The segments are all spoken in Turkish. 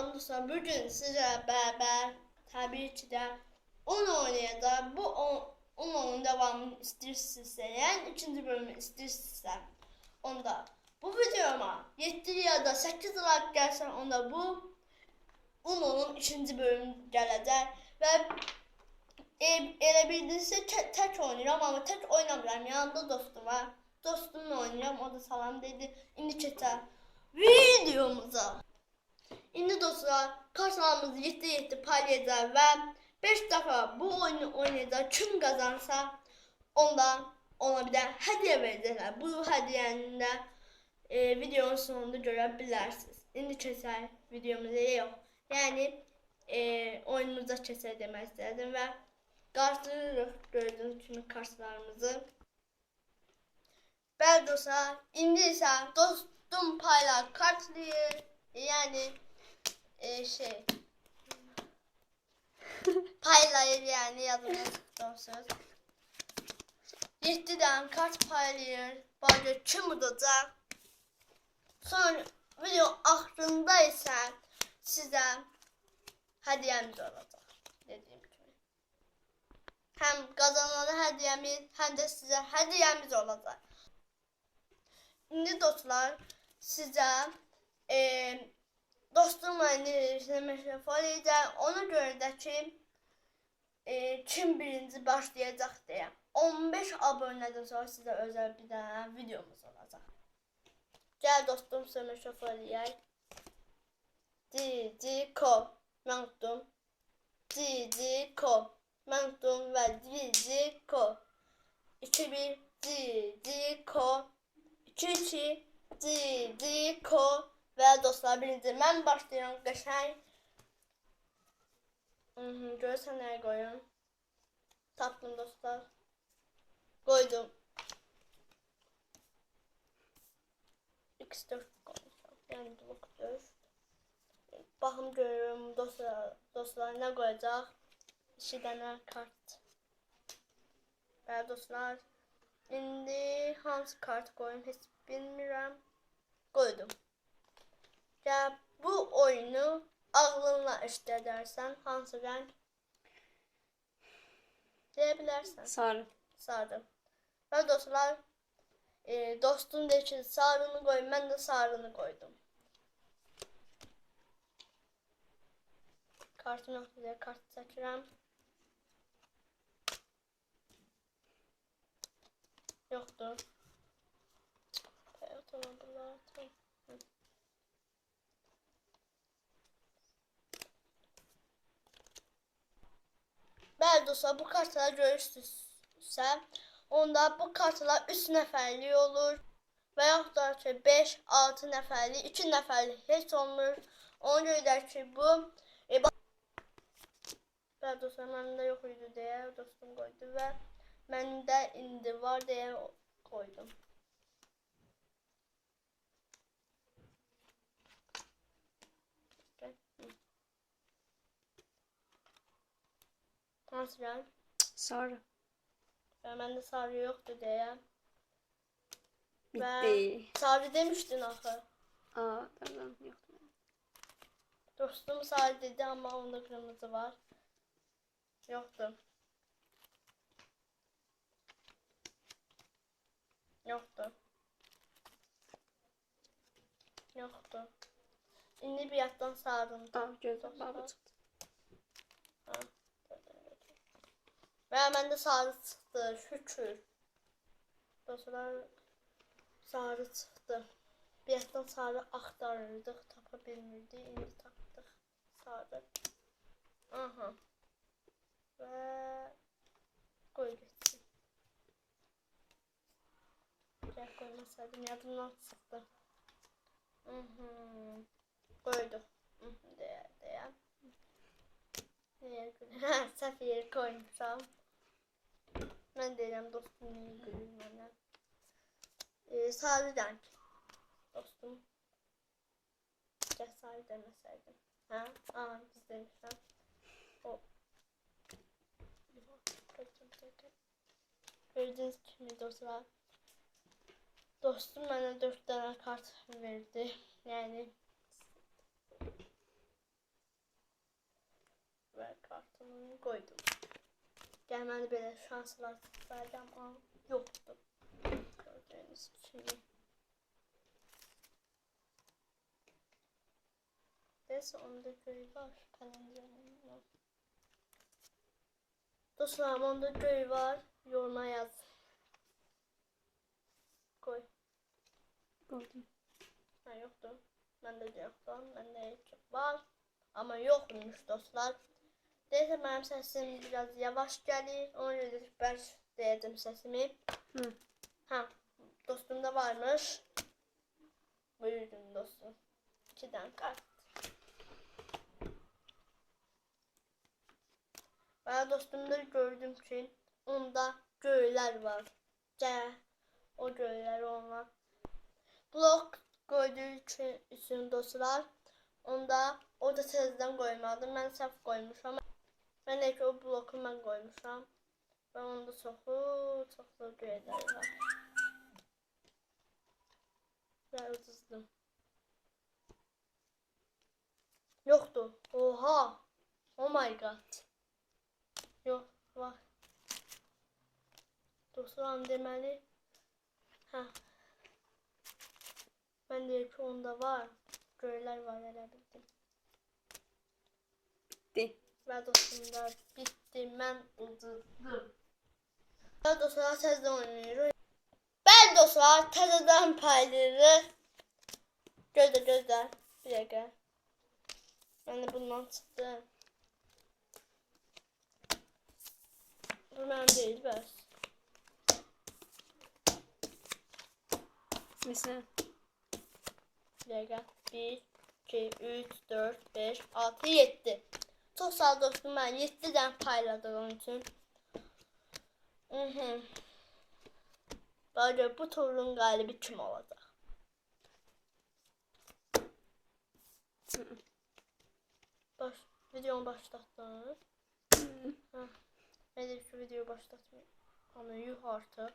dostlar. Bugün sizlerle beraber tabii ki de onu oynayacağız. Bu on, on onun devamını istiyorsanızsa yani ikinci bölümü istiyorsanızsa onda bu videoma 7 ya da 8 like gelsen onda bu Uno'nun ikinci bölümü gelecek ve e, elə bildirsə tek, tek oynuyorum ama tek oynamıyorum. Yanında dostum var. Dostumla oynuyorum. O da salam dedi. İndi keçer videomuza. İndi dostlar karşılarımızı 7-7 paylayacağız ve 5 defa bu oyunu oynayacağız. Kim kazansa ondan ona bir de hediye verecekler. Bu hediyenin de e, videonun sonunda görebilirsiniz. İndi keçer videomuza yok. Yani e, oyunumuza keçer demek istedim ve karşılıyoruz gördüğünüz kimi karşılarımızı. Ben dostlar indi ise dostum payla karşılıyor. Yani e, şey paylayır yani yazılır dostlar. Yettiden kart paylayır. Böyle kim udacak. Sonra video aklında ise size hediyemiz olacak. Dediğim gibi. Hem kazanana hediyemiz hem de size hediyemiz olacak. Şimdi dostlar size e, dostumla izlemek edeceğim. Ona göre de ki e, kim birinci başlayacak diye. 15 aboneden sonra size özel bir tane videomuz olacak. Gel dostum sana şoförleyək. Didiko. Mən tutdum. Didiko. Mən tutdum və Didiko. 2-1 Didiko. 2-2 Didiko. Və dostlar birinci mən başlayıram qəşəng. Mhm, görürsən nəyə qoyum? Tapdım dostlar. Koydum. X4 koymuşam. Yani blok 4. Baxım görürüm dostlar, dostlar nə qoyacaq? 2 dənə kart. Bəli dostlar. İndi hansı kart qoyum heç bilmirəm. Qoydum. Ya bu oyunu ağlınla işlədərsən hansı rəng? Deyə bilərsən. Sarı. Sarı. Ve dostlar e, dostum da için sarını koy. Ben de sarını koydum. Kartım yok diye kart seçirəm. Yoktur. Evet, tamam, bunlar, tamam. Hı. Dostlar, bu kartları görürsünüzsə, onda bu kartlar 3 nəfərlik olur və yaxud da ki 5, 6 nəfərlik, 2 nəfərlik heç olmur. Ona görə də ki bu e, Bəli dostlar, məndə yox idi deyə dostum qoydu və məndə indi var deyə qoydum. Hı. Hansı rəng? Sarı. Və məndə sarı yoxdur deyə. Bitti. Sarı demişdin axı. Aa tamam yok. Dostum sarı dedi amma onda kırmızı var. Yoxdur. Yoxdur. Yoxdur. İndi bir yatdan sardım. Aa gözüm baba çıktı. Ha, gördüm, gördüm. Və məndə sarı çıxdı, şükür. Dostlar, sarı çıxdı. Bir yatdan sarı axtarırdıq, tapa bilmirdik, indi tapdıq. Sarı. Aha. Və qoy getsin. Gəl qoymasaydım, yadımdan çıxdı. Mhm. Qoyduq. Mhm, deyə, deyə. Niye gülüyor? Səhv yeri koymuşam. Mən deyirəm dostum gülür mənə. Ee, rəng. Dostum. Gəl sarı deməsəydim. Hə? Aa, biz demişəm. O. Gördüyünüz kimi dostlar. Dostum mənə 4 dənə kart verdi. Yəni dostunu koydum. Gelmeli böyle şanslar verdi ama yoktu. Gördüğünüz gibi. Neyse onda görev var. Dostlar onda görev var. Yoruma yaz. Koy. Gördüm. Ha yoktu. Ben de yoktu. Ben de çok var. Ama yokmuş dostlar. Neyse benim sesim biraz yavaş gelir. Ona göre ben dedim sesimi. Hı. Ha dostumda varmış. Buyurun dostum. İkiden kart. Ben dostumda gördüm ki onda göyler var. C. O göyler onlar. Blok koyduğu için, için dostlar. Onda orada tezden koymadım. Ben saf koymuşam. Ben de ki o bloku ben koymuşam. Ben onda çoxlu, çoxlu göyler var. Ben uduzdum. Yoktu. Oha. Oh my god. Yok var. Dostlarım deməli. Hə. Ben de ki onda var. Göylər var elə bildim. Bitti. Və dostumlar bitti. Mən uduzdum. Və dostlar təzədən oynayırıq. Bəli dostlar təzədən paylayırıq. Gözlə gözlə. Bir dəqiqə. Ben de bundan çıktı. Bu benim değil bəs. Mesela Bir dakika. 1, 2, 3, 4, 5, 6, 7. Çok sağ ol dostum ben 7 tane payladığım için. Hı hı. Böyle bu turun galibi kim olacak? Hı. Baş, videomu başlattınız. Heh. Ben de şu videoyu başlatmayayım. Ama yuh artık.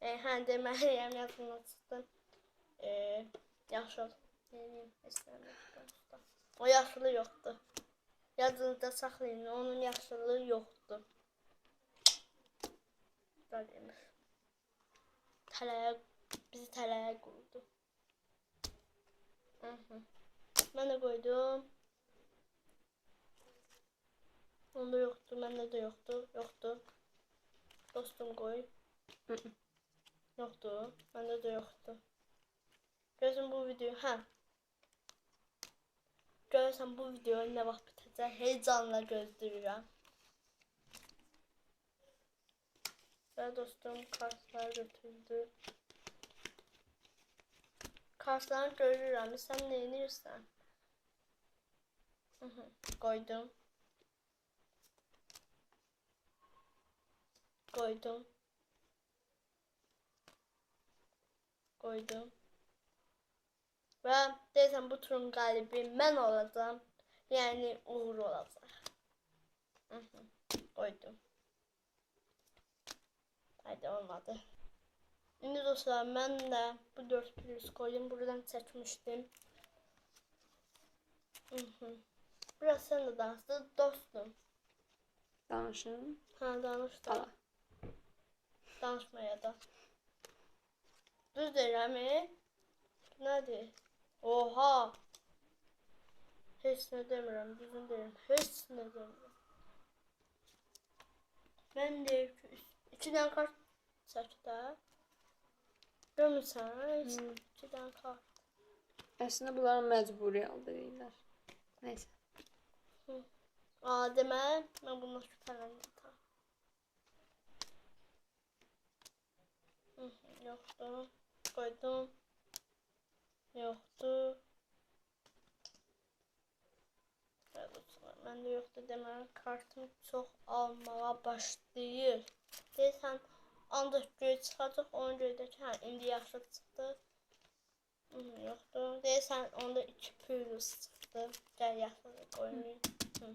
E, hə deməliyəm yadımdan çıxdı. E, yaşıl. O yaşılı yoxdur. Yadınızda saxlayın. Onun yaşıllığı yoxdur. Böyleymiş. Tələyə, bizi tələyə qurdu. Hı -hı. Ben de koydum. Onda yoktu, bende de yoktu. Yoktu. Dostum koy. Hı hı. Yoktu. Bende de yoktu. Gözüm bu video. Ha. Görürsen bu video ne vaxt bitəcək? Heyecanla gözləyirəm. Və dostum kartlar götürdü. Sən nə edirsən? Hı hı. Koydum. Koydum. Koydum. Ve desem bu turun galibi ben olacağım. Yani Uğur olacak. Hı hı. Koydum. Haydi olmadı. Şimdi dostlar ben de bu dört pürüz koydum. Buradan seçmiştim. Hı hı. Biraz sen de dansı dostum. danışın. Ha danış da. Ala. Danışmaya da. Düz deyirəm, e? Nədir? Oha! Heç nə demirəm, düzün deyir ki, üç- iki dənə kart çək də. Görmürsən? Heç Hmm. iki dənə kart. Aslında bunları mecburi aldırırlar. Neyse. Aa, demək, mən bundan şübhələndim. Hı hı, Yoxdur. Qoydum. Yoxdur. Evet, məndə yoxdur deməli kartım çox almağa başlayır. Deyirsən, ancaq göy çıxacaq, ona görə də ki, hə, indi yaşıl çıxdı. Yoxdur. Deyirsən, onda 2 plus çıxdı. Gəl yaşılı qoymayım. Hı.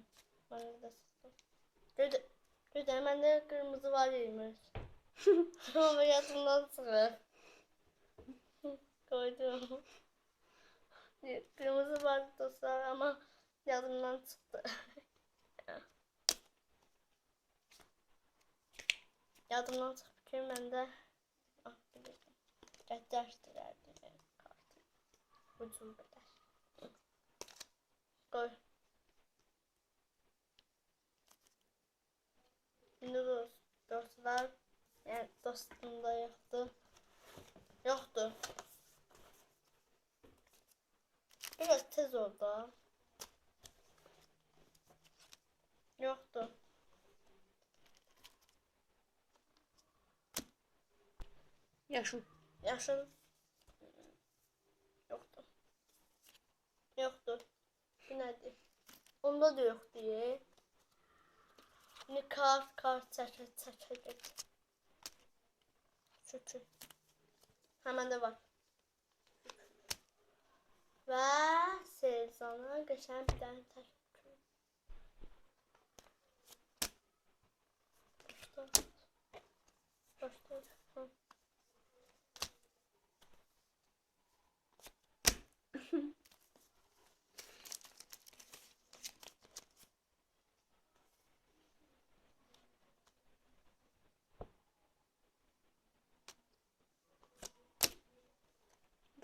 Bana da sıktı. Göde, göde bende kırmızı var yemiş. Ama yatımdan sıkı. Koydum. Evet, kırmızı var dostlar ama Yadımdan çıktı. Yadımdan çıktı ki ben de ah bilirdim. Rəddləşdirərdi kartı. Ucum qədər. Qoy. İndi dost, dostlar, yəni dostum da yoxdur. Yoxdur. Tez oldu. Yoxdur. Yaşın. Yaşın yoxdur. Yoxdur. Bu nədir? Onda da yox deyə. İndi kart, kart çəkəcək. Çünki. Həmən də var. Və Selzana qəşəng bir dənə təşəkkür. Başla. Başla. Hı.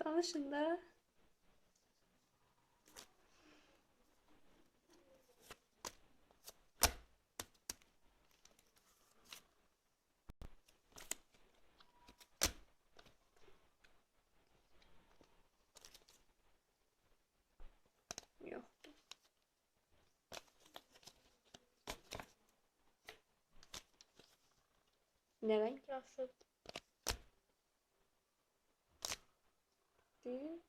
Danışın da. Yok. Ne renk? Yaxşı. Değil.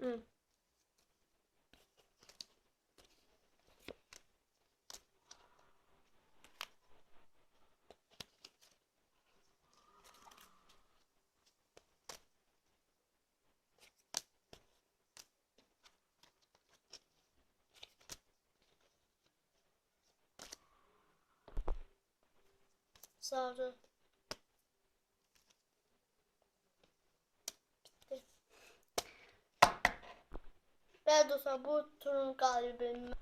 Hı. Sarı. Bitti. Ve dostlar bu turun galibi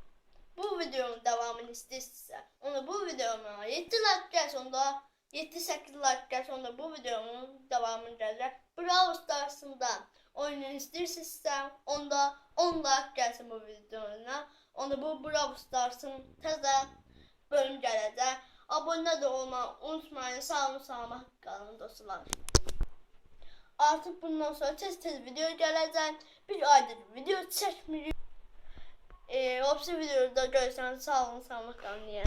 bu videonun devamını isterse onu bu videoma 7 like gelsin onda 7-8 like gelsin onda bu videonun devamını gelecek. Brawl Stars'ından oyunu isterse onda 10 like gelsin bu videona. Onda bu Brawl Stars'ın teze bölüm gelecek. Abone de olmayı unutmayın. Sağ olun, sağlık kalın dostlar. Artık bundan sonra tez tez video gelecek. Bir aydır video çekmiyorum. Ee, hepsi videoda görürseniz sağ olun, sağlık kalın diye.